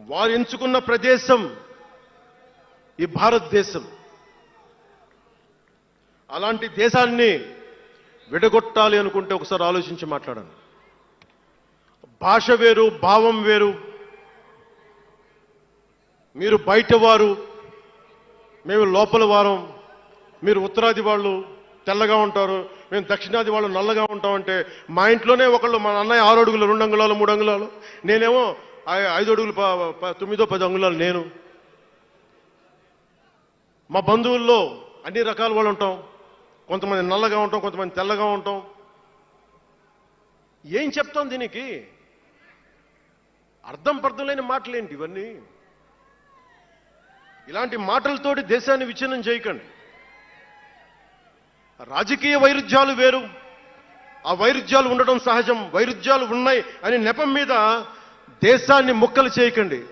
వారు ఎంచుకున్న ప్రదేశం ఈ భారతదేశం. అలాంటి దేశాన్ని విడగొట్టాలి అనుకుంటే ఒకసారి ఆలోచించి మాట్లాడండి. భాష వేరు భావం వేరు. మీరు బయట వారు మేము లోపల వారం. మీరు ఉత్తరాది వాళ్ళు తెల్లగా ఉంటారు మేము దక్షిణాది వాళ్ళు నల్లగా ఉంటామంటే మా ఇంట్లోనే ఒకళ్ళు మా అన్నయ్య ఆరు అడుగులు రెండు అంగుళాలు మూడు అంగుళాలు. నేనేమో ఐదు అడుగులు ప- తొమ్మిదో పది అంగుళాలు నేను. మా బంధువుల్లో అన్ని రకాల వాళ్ళు ఉంటాం. కొంతమంది నల్లగా ఉంటాం కొంతమంది తెల్లగా ఉంటాం. ఏం చెప్తాం దీనికి? అర్థం పర్థం లేని మాటలేంటి ఇవన్నీ? ఇలాంటి మాటలతోటి దేశాన్ని విచ్ఛిన్నం చేయకండి. రాజకీయ వైరుధ్యాలు వేరు. ఆ వైరుధ్యాలు ఉండటం సహజం. వైరుధ్యాలు ఉన్నాయి అనే నెపం మీద దేశాన్ని ముక్కలు చేయకండి.